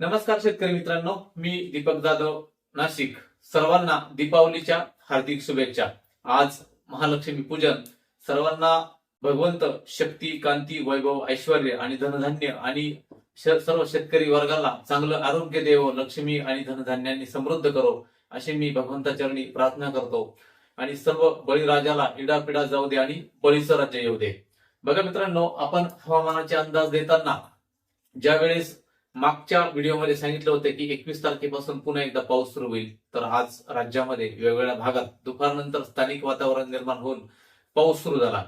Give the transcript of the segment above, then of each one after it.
नमस्कार शेतकरी मित्रांनो मी दीपक जाधव नाशिक. सर्वांना दीपावलीच्या हार्दिक शुभेच्छा. आज महालक्ष्मी पूजन. सर्वांना भगवंत शक्ती कांती वैभव ऐश्वर आणि धनधान्य आणि सर्व शेतकरी वर्गाला चांगलं आरोग्य देव लक्ष्मी आणि धनधान्यांनी समृद्ध करो अशी मी भगवंताचरणी प्रार्थना करतो. आणि सर्व बळीराजाला इडापिडा जाऊ दे आणि बळीचं राज्य येऊ दे. बघा मित्रांनो आपण हवामानाचे अंदाज देताना ज्या वेळेस मागच्या व्हिडिओमध्ये सांगितलं होतं की एकवीस तारखेपासून पुन्हा एकदा पाऊस सुरू होईल. तर आज राज्यामध्ये वेगवेगळ्या भागात दुपारनंतर स्थानिक वातावरण निर्माण होऊन पाऊस सुरू झाला.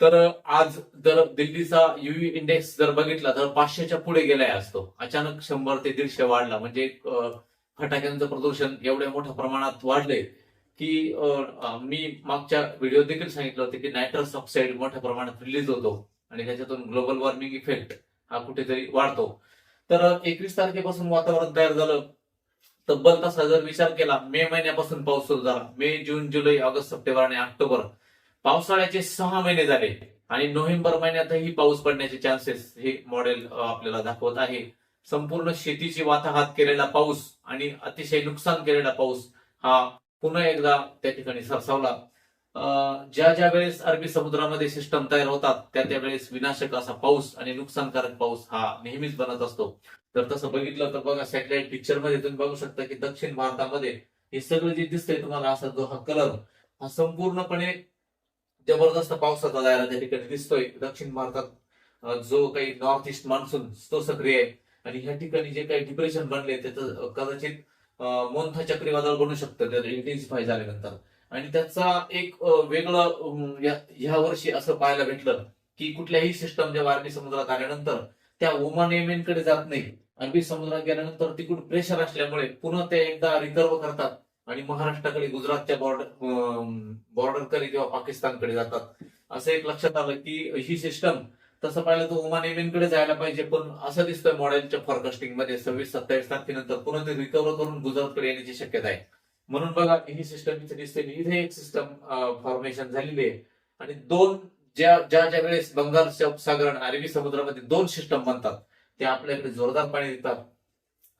तर आज जर दिल्लीचा युव्ही इंडेक्स जर बघितला तर पाचशेच्या पुढे गेलाय असतो अचानक शंभर ते दीडशे वाढला. म्हणजे फटाक्यांचं प्रदूषण एवढ्या मोठ्या प्रमाणात वाढले की मी मागच्या व्हिडिओ देखील सांगितलं होतं की नायट्रस ऑक्साईड मोठ्या प्रमाणात रिलीज होतो. आणि त्याच्यातून ग्लोबल वॉर्मिंग इफेक्ट हा कुठेतरी वाढतो. तर एकवीस तारखेपासून वातावरण तयार झालं. तब्बल तसा जर विचार केला. मे महिन्यापासून पाऊस सुरू झाला. मे जून जुलै ऑगस्ट सप्टेंबर आणि ऑक्टोबर पावसाळ्याचे सहा महिने झाले आणि नोव्हेंबर महिन्यातही पाऊस पडण्याचे चान्सेस हे मॉडेल आपल्याला दाखवत आहे. संपूर्ण शेतीची वाताहात केलेला पाऊस आणि अतिशय नुकसान केलेला पाऊस हा पुन्हा एकदा त्या ठिकाणी सरसावला. ज्या ज्या वेळेस अरबी समुद्रामध्ये सिस्टम तयार होतात त्या त्या वेळेस विनाशक असा पाऊस आणि नुकसानकारक पाऊस हा नेहमीच बनत असतो. तर तसं बघितलं तर बघा सॅटेलाइट पिक्चरमध्ये तुम्ही बघू शकता की दक्षिण भारतामध्ये हे सगळं जे दिसतंय तुम्हाला असा जो हा कलर हा संपूर्णपणे जबरदस्त पावसाचा जायला त्या ठिकाणी दिसतोय. दक्षिण भारतात जो काही नॉर्थ ईस्ट मान्सून तो सक्रिय आहे. आणि ह्या ठिकाणी जे काही डिप्रेशन बनले त्याचं कदाचित अं, मोन्था चक्रीवादळ बनू शकतं. त्याचं इंटेन्सिफाय झाल्यानंतर. आणि त्याचा एक वेगळं या- ह्या वर्षी असं पाहायला भेटलं की कुठल्याही सिस्टम जेव्हा अरबी समुद्रात आल्यानंतर त्या ओमान येमेनकडे जात नाही अरबी समुद्रात गेल्यानंतर तिकडून प्रेशर असल्यामुळे पुन्हा ते एकदा रिकर्व करतात आणि महाराष्ट्राकडे गुजरातच्या बॉर्डर बॉर्डरकडे किंवा पाकिस्तानकडे जातात. असं एक लक्षात आलं की ही सिस्टम तसं पाहिलं तर ओमान येमेनकडे जायला पाहिजे पण असं दिसतंय मॉडेलच्या फॉरकास्टिंगमध्ये सव्वीस सत्तावीस तारखेनंतर पुन्हा ते रिकव्हर करून गुजरातकडे येण्याची शक्यता आहे. म्हणून बघा ही सिस्टम इथे दिसते इथे एक सिस्टम फॉर्मेशन झालेली आहे. आणि दोन ज्या ज्या ज्या वेळेस बंगाल सागर आणि अरबी समुद्रामध्ये दोन सिस्टम बनतात ते आपल्याकडे जोरदार पाणी देतात.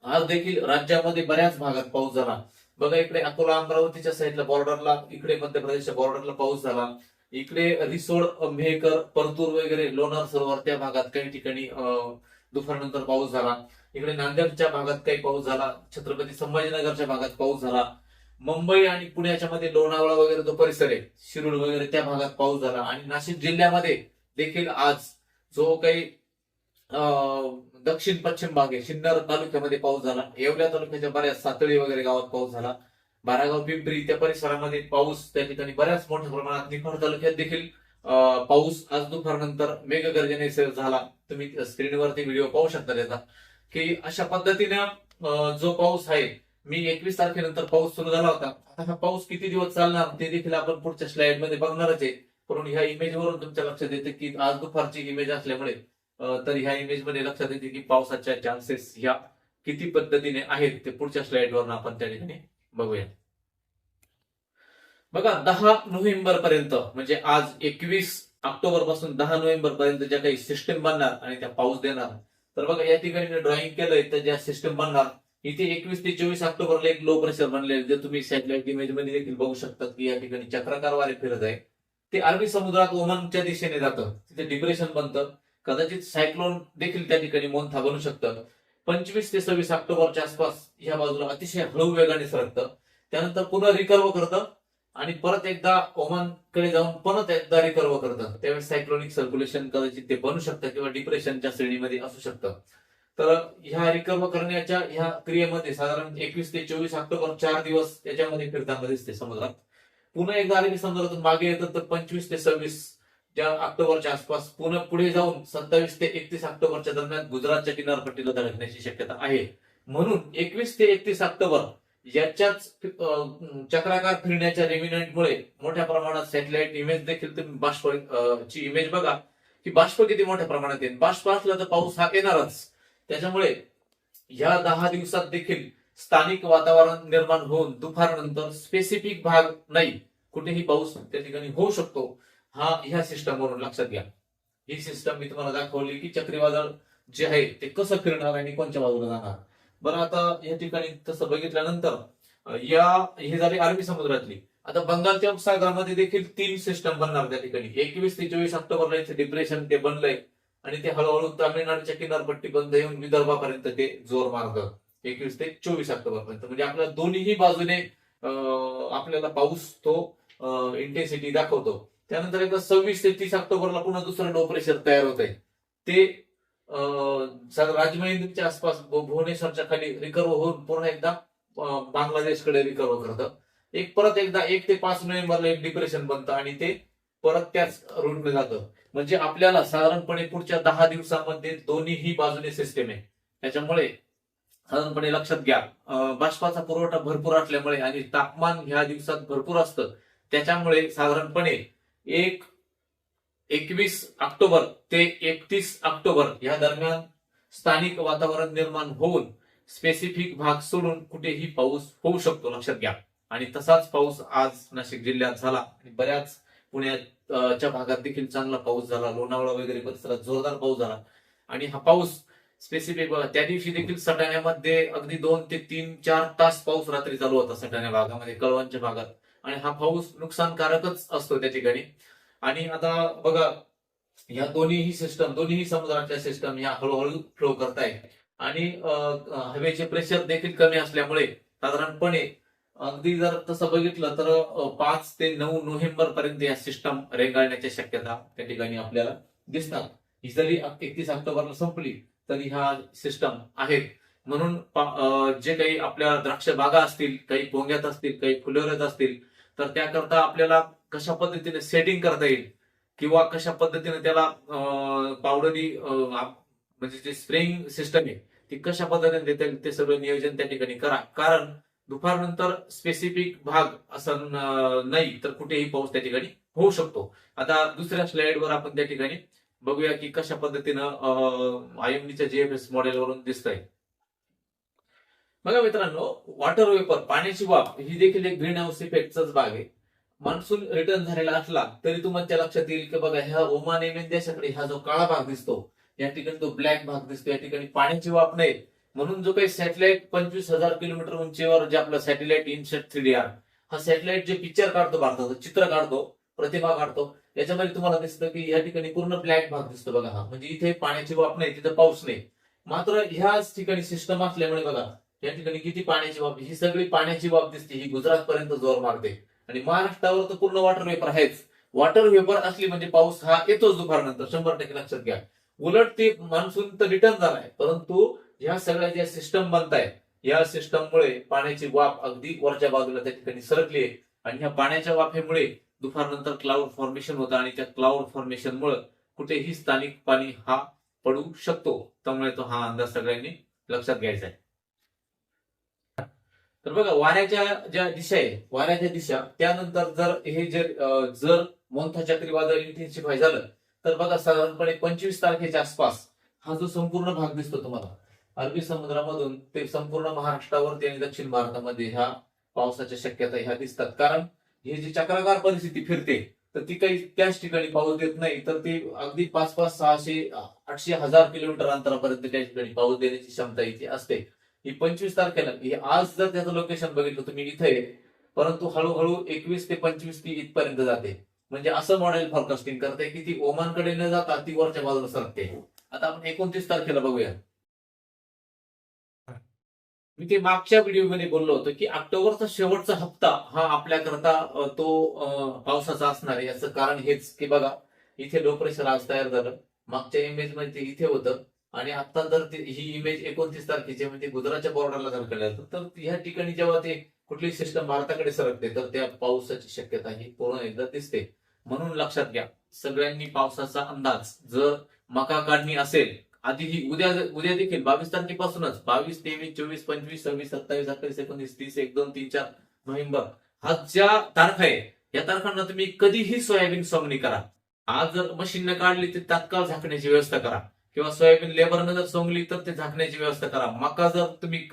आज देखील राज्यामध्ये बऱ्याच भागात पाऊस झाला. बघा इकडे अकोला अमरावतीच्या साईडला बॉर्डरला इकडे मध्य प्रदेशच्या बॉर्डरला पाऊस झाला. इकडे रिसोड मेहकर परतूर वगैरे लोणार सरोवर त्या भागात काही ठिकाणी अं, दुपारनंतर पाऊस झाला. इकडे नांदेडच्या भागात काही पाऊस झाला. छत्रपती संभाजीनगरच्या भागात पाऊस झाला. मुंबई आणि पुण्याच्या मध्ये लोणावळा वगैरे जो परिसर आहे शिरूर वगैरे त्या भागात पाऊस झाला. आणि नाशिक जिल्ह्यामध्ये देखील आज जो काही अं, दक्षिण पश्चिम भाग आहे सिन्नर तालुक्यामध्ये पाऊस झाला. येवल्या तालुक्याच्या बऱ्याच सातळी वगैरे गावात पाऊस झाला. बारागाव पिंपरी त्या परिसरामध्ये पाऊस त्या ठिकाणी बऱ्याच मोठ्या प्रमाणात निफाड तालुक्यात देखील पाऊस आज दुपारनंतर मेघगर्जने झाला. तुम्ही स्क्रीनवरती व्हिडिओ पाहू शकता त्याचा. की अशा पद्धतीने जो पाऊस आहे मी एकवीस तारखेनंतर पाऊस सुरू झाला होता. आता हा पाऊस किती दिवस चालणार ते देखील आपण पुढच्या स्लाइडमध्ये बघणारच आहे. म्हणून ह्या इमेजवरून तुमच्या लक्षात येते की आज दुपारची इमेज असल्यामुळे तर ह्या इमेजमध्ये लक्षात येते की पावसाच्या चान्सेस ह्या किती पद्धतीने आहेत ते पुढच्या स्लाइड वरून आपण त्या ठिकाणी बघूया. बघा दहा नोव्हेंबर पर्यंत म्हणजे आज एकवीस ऑक्टोबरपासून दहा नोव्हेंबर पर्यंत ज्या काही सिस्टम बनणार आणि त्या पाऊस देणार. तर बघा या ठिकाणी ड्रॉइंग केलंय तर ज्या सिस्टम बनणार इथे एकवीस ते चोवीस ऑक्टोबरला एक लो प्रेशर बनले जे तुम्ही सॅटेलाइट इमेजमध्ये देखील बघू शकता की या ठिकाणी चक्राकार वारे फिरत आहे. ते अरबी समुद्रात ओमनच्या दिशेने जातं. तिथे डिप्रेशन बनतं. कदाचित सायक्लोन देखील त्या ठिकाणी मोंथा बनू शकतं. पंचवीस ते सव्वीस ऑक्टोबरच्या आसपास ह्या बाजूला अतिशय हळू वेगाने सरकतं. त्यानंतर पुन्हा रिकर्व करतं. आणि परत एकदा ओमानकडे जाऊन परत एकदा रिकर्व करतं. त्यावेळेस सायक्लोनिक सर्क्युलेशन कदाचित ते बनू शकतं किंवा डिप्रेशनच्या श्रेणीमध्ये असू शकतं. तर ह्या रिकर्म करण्याच्या ह्या क्रियेमध्ये साधारण एकवीस ते चोवीस ऑक्टोबर चार दिवस त्याच्यामध्ये फिरताना दिसते समुद्रात. पुन्हा एकदा अरबी समुद्रातून मागे येतात तर पंचवीस ते सव्वीस ज्या ऑक्टोबरच्या आसपास पुन्हा पुढे जाऊन सत्तावीस ते एकतीस ऑक्टोबरच्या दरम्यान गुजरातच्या किनारपट्टीला धडकण्याची शक्यता आहे. म्हणून एकवीस ते एकतीस ऑक्टोबर याच्याच चक्राकार फिरण्याच्या रेमिनंटमुळे मोठ्या प्रमाणात सॅटेलाइट इमेज देखील तुम्ही बाष्प ची इमेज बघा की बाष्प किती मोठ्या प्रमाणात येईल? बाष्प असला तर पाऊस हा येणारच. त्याच्यामुळे या दहा दिवसात देखील स्थानिक वातावरण निर्माण होऊन दुपारनंतर स्पेसिफिक भाग नाही कुठेही पाऊस त्या ठिकाणी होऊ शकतो हा ह्या सिस्टमवरून लक्षात घ्या. ही सिस्टम मी तुम्हाला दाखवली की चक्रीवादळ जे आहे ते कसं फिरणार आणि कोणत्या बाजूला जाणार. बरं आता या ठिकाणी तसं बघितल्यानंतर या हे झाली अरबी समुद्रातली. आता बंगालच्या उपसागरामध्ये देखील तीन सिस्टम बनणार त्या ठिकाणी. एकवीस ते चोवीस ऑक्टोबरला इथे डिप्रेशन ते बनलंय. आणि ते हळूहळू तामिळनाडूच्या किनारपट्टी येऊन विदर्भापर्यंत ते जोर मारतं एकवीस ते चोवीस ऑक्टोबर पर्यंत म्हणजे आपल्या दोन्ही बाजूने आपल्याला पाऊस तो इंटेन्सिटी दाखवतो. त्यानंतर एकदा सव्वीस ते तीस ऑक्टोबरला पुन्हा दुसरं लो प्रेशर तयार होत आहे ते राजमहेंद्रीच्या आसपास भुवनेश्वरच्या खाली रिकव्ह होऊन पुन्हा एकदा बांगलादेशकडे रिकव्ह करतं. एक परत एकदा एक ते पाच नोव्हेंबरला एक डिप्रेशन बनतं आणि ते परत त्याच रूटने जातं. म्हणजे आपल्याला साधारणपणे पुढच्या दहा दिवसामध्ये दोन्हीही बाजूने सिस्टीम आहे. त्याच्यामुळे साधारणपणे लक्षात घ्या बाष्पाचा पुरवठा भरपूर असल्यामुळे आणि तापमान ह्या दिवसात भरपूर असतं. त्याच्यामुळे साधारणपणे एक एकवीस ऑक्टोबर ते एकतीस ऑक्टोबर या दरम्यान स्थानिक वातावरण निर्माण होऊन स्पेसिफिक भाग सोडून कुठेही पाऊस होऊ शकतो लक्षात घ्या. आणि तसाच पाऊस आज नाशिक जिल्ह्यात झाला आणि बऱ्याच पुण्याच्या भागात देखील चांगला पाऊस झाला लोणावळा वगैरे परिसरात जोरदार पाऊस झाला. आणि हा पाऊस स्पेसिफिक त्या दिवशी देखील सटाण्यामध्ये अगदी दोन ते तीन चार तास पाऊस रात्री चालू होता सटाण्या भागामध्ये कळवणच्या भागात. आणि हा पाऊस नुकसानकारकच असतो त्या ठिकाणी. आणि आता बघा ह्या दोन्हीही सिस्टम दोन्हीही समुद्राच्या सिस्टम ह्या हळूहळू फ्लो करताय आणि हवेचे प्रेशर देखील कमी असल्यामुळे साधारणपणे अगदी जर तसं बघितलं तर पाच ते नऊ नोव्हेंबर पर्यंत या सिस्टम रेंगाळण्याची शक्यता त्या ठिकाणी आपल्याला दिसतात. ही जरी एकतीस ऑक्टोबरला संपली तरी ह्या सिस्टम आहेत म्हणून जे काही आपल्या द्राक्ष बागा असतील काही पोंग्यात असतील काही फुलोऱ्यात असतील तर त्याकरता आपल्याला कशा पद्धतीने सेटिंग करता येईल? किंवा कशा पद्धतीने त्याला पावडरी म्हणजे जे स्प्रेइंग सिस्टम आहे ती कशा पद्धतीने देता येईल ते सगळं नियोजन त्या ठिकाणी करा. कारण दुपारनंतर स्पेसिफिक भाग असं नाही तर कुठेही पाऊस त्या ठिकाणी होऊ शकतो. आता दुसऱ्या स्लाइडवर आपण त्या ठिकाणी बघूया की कशा पद्धतीनं आयएमडीच्या जीएफएस मॉडेलवरून दिसतंय. बघा मित्रांनो वॉटर वेपर पाण्याची वाफ ही देखील एक ग्रीन हाऊस इफेक्टचाच भाग आहे. मान्सून रिटर्न झालेला असला तरी तुमच्या लक्षात येईल की बघा ह्या ओमान एमेन देशाकडे हा जो काळा भाग दिसतो या ठिकाणी तो ब्लॅक भाग दिसतो या ठिकाणी पाण्याची वाफ नाही. म्हणून जो काही सॅटेलाइट पंचवीस हजार किलोमीटर उंचीवर जे आपलं satellite INSAT three D R हा सॅटेलाइट जे पिक्चर काढतो भारताचं चित्र काढतो प्रतिमा काढतो याच्यामध्ये तुम्हाला दिसतं की या ठिकाणी पूर्ण ब्लॅक भाग दिसतो बघा हा. म्हणजे इथे पाण्याची वाप नाही तिथे पाऊस नाही. मात्र ह्याच ठिकाणी सिस्टम असल्यामुळे बघा या ठिकाणी किती पाण्याची बाब ही सगळी पाण्याची बाब दिसते ही गुजरात पर्यंत जोर मारते. आणि महाराष्ट्रावर तर पूर्ण वॉटर वेपर आहेच. वॉटर वेपर असली म्हणजे पाऊस हा येतोच दुपारनंतर शंभर टक्के लक्षात घ्या. उलट ते मान्सून तर रिटर्न झालाय परंतु या सगळ्या ज्या सिस्टम बनताय या सिस्टममुळे पाण्याची वाफ अगदी वरच्या बाजूला त्या ठिकाणी सरकली आहे. आणि ह्या पाण्याच्या वाफेमुळे दुपारनंतर क्लाउड फॉर्मेशन होतं आणि त्या क्लाउड फॉर्मेशनमुळे कुठेही स्थानिक पाणी हा पडू शकतो. त्यामुळे तो हा अंदाज सगळ्यांनी लक्षात घ्यायचा आहे. तर बघा वाऱ्याच्या ज्या दिशा आहे वाऱ्याच्या दिशा त्यानंतर जर हे जे जर मोंथा चक्रीवादळ इंटेन्सिफाय झालं तर बघा साधारणपणे पंचवीस तारखेच्या आसपास हा जो संपूर्ण भाग दिसतो तुम्हाला अरबी समुद्रामधून ते संपूर्ण महाराष्ट्रावरती आणि दक्षिण भारतामध्ये ह्या पावसाच्या शक्यता ह्या दिसतात. कारण हे जी चक्राकार परिस्थिती फिरते तर ती काही त्याच ठिकाणी पाऊस देत नाही तर ती अगदी पाच पाच सहाशे आठशे हजार किलोमीटर अंतरापर्यंत त्या ठिकाणी पाऊस देण्याची क्षमता इथे असते. ही पंचवीस तारखेला आज जर त्याचं लोकेशन बघितलं तुम्ही इथे परंतु हळूहळू एकवीस ते पंचवीस ती इथपर्यंत जाते. म्हणजे असं मॉडेल फॉरकास्टिंग करते की ती ओमानकडे न जाता ती वरच्या बाजूला सरकते. आता आपण एकोणतीस तारखेला बघूया. मी ते मागच्या व्हिडिओमध्ये बोललो होतो की ऑक्टोबरचा शेवटचा हप्ता हा आपल्याकरता तो पावसाचा असणार आहे. याचं कारण हेच की बघा इथे लो प्रेशर आज तयार झालं. मागच्या इमेजमध्ये इथे होतं. आणि आता जर ही इमेज एकोणतीस तारखेची म्हणजे गुजरातच्या बॉर्डरला जर केलं तर ह्या ठिकाणी जेव्हा ते कुठली सिस्टम भारताकडे सरकते तर त्या पावसाची शक्यता ही पूर्ण एकदा दिसते. म्हणून लक्षात घ्या सगळ्यांनी पावसाचा अंदाज. जर मका काढणी असेल आधी ही उद्या उद्या देखील बावीस तारखेपासूनच बावीस तेवीस चोवीस पंचवीस सव्वीस सत्तावीस अठ्ठावीस एकोणीस तीस एक दोन तीन चार नोव्हेंबर. हा ज्या तारखा आहे या तारखांना तुम्ही कधीही सोयाबीन सोंगणी करा. आज जर मशीनने काढली तर तात्काळ झाकण्याची व्यवस्था करा. किंवा सोयाबीन लेबरनं जर सोंगली तर ते झाकण्याची व्यवस्था करा. मका जर तुम्ही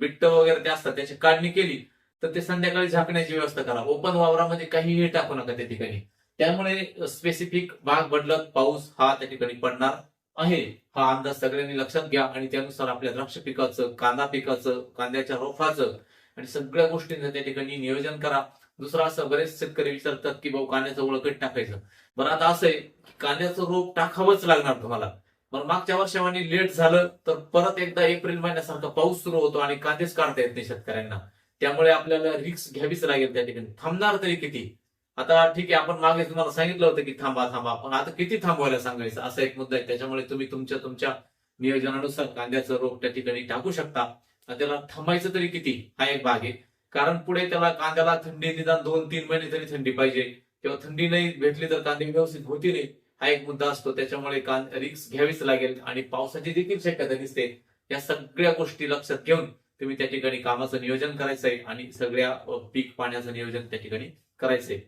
बिट्ट वगैरे ते असतात त्याची काढणी केली तर ते संध्याकाळी झाकण्याची व्यवस्था करा. ओपन वावरामध्ये काहीही टाकू नका त्या ठिकाणी. त्यामुळे स्पेसिफिक भाग बदलत पाऊस हा त्या ठिकाणी पडणार. आहे. हा अंदाज सगळ्यांनी लक्षात घ्या आणि त्यानुसार आपल्या द्राक्ष पिकाचं कांदा पिकाचं कांद्याच्या रोपाचं आणि सगळ्या गोष्टींचं त्या ठिकाणी नियोजन करा. दुसरं असं बरेच शेतकरी विचारतात की भाऊ कांद्याचं ओळखट टाकायचं? बरं आता असं आहे की कांद्याचं रोप टाकावंच लागणार तुम्हाला. पण मागच्या वर्षावानी लेट झालं तर परत एकदा एप्रिल महिन्यासारखा पाऊस सुरू होतो आणि कांदेच काढता येत नाही शेतकऱ्यांना. त्यामुळे आपल्याला रिक्स घ्यावीच लागेल त्या ठिकाणी. थांबणार तरी किती? आता ठीक आहे आपण मागे तुम्हाला सांगितलं होतं की थांबा थांबा. पण आता किती थांबवायला सांगायचं? असा एक मुद्दा आहे. त्याच्यामुळे तुम्ही तुमच्या तुमच्या नियोजनानुसार कांद्याचं रोप त्या ठिकाणी टाकू शकता. आणि त्याला थांबायचं तरी किती? हा एक भाग आहे. कारण पुढे त्याला कांद्याला थंडी निदान दोन तीन महिने तरी थंडी पाहिजे. किंवा थंडी नाही भेटली तर कांदे व्यवस्थित होती नाही हा एक मुद्दा असतो. त्याच्यामुळे रिक्स घ्यावीच लागेल. आणि पावसाची देखील शक्यता दिसते. या सगळ्या गोष्टी लक्षात घेऊन तुम्ही त्या ठिकाणी कामाचं नियोजन करायचंय. आणि सगळ्या पीक पाण्याचं नियोजन त्या ठिकाणी करायचंय.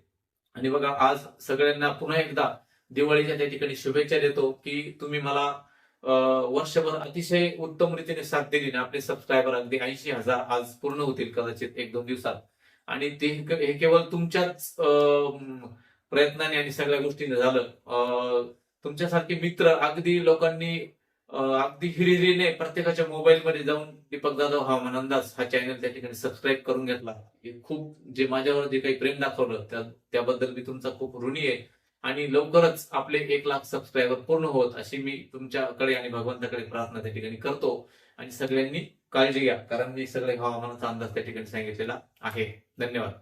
आणि बघा आज सगळ्यांना पुन्हा एकदा दिवाळीच्या त्या ठिकाणी शुभेच्छा देतो की तुम्ही मला वर्षभर अतिशय उत्तम रीतीने साथ दिली ना आपले सबस्क्रायबर अगदी ऐंशी हजार आज पूर्ण होतील कदाचित एक दोन दिवसात. आणि ते हे केवळ तुमच्याच प्रयत्नाने आणि सगळ्या गोष्टीने झालं. तुमच्यासारखे मित्र अगदी लोकांनी अगदी हिरिरीने प्रत्येकाच्या मोबाईल मध्ये जाऊन दीपक जाधव हवामान अंदाज हा चॅनल त्या ठिकाणी सबस्क्राईब करून घेतला. खूप जे माझ्यावर जे काही प्रेम दाखवलं त्याबद्दल मी तुमचा खूप ऋणी आहे. आणि लवकरच आपले एक लाख सबस्क्रायबर पूर्ण होत अशी मी तुमच्याकडे आणि भगवंताकडे प्रार्थना त्या ठिकाणी करतो. आणि सगळ्यांनी काळजी घ्या कारण मी सगळे हवामानाचा अंदाज त्या ठिकाणी सांगितलेला आहे. धन्यवाद.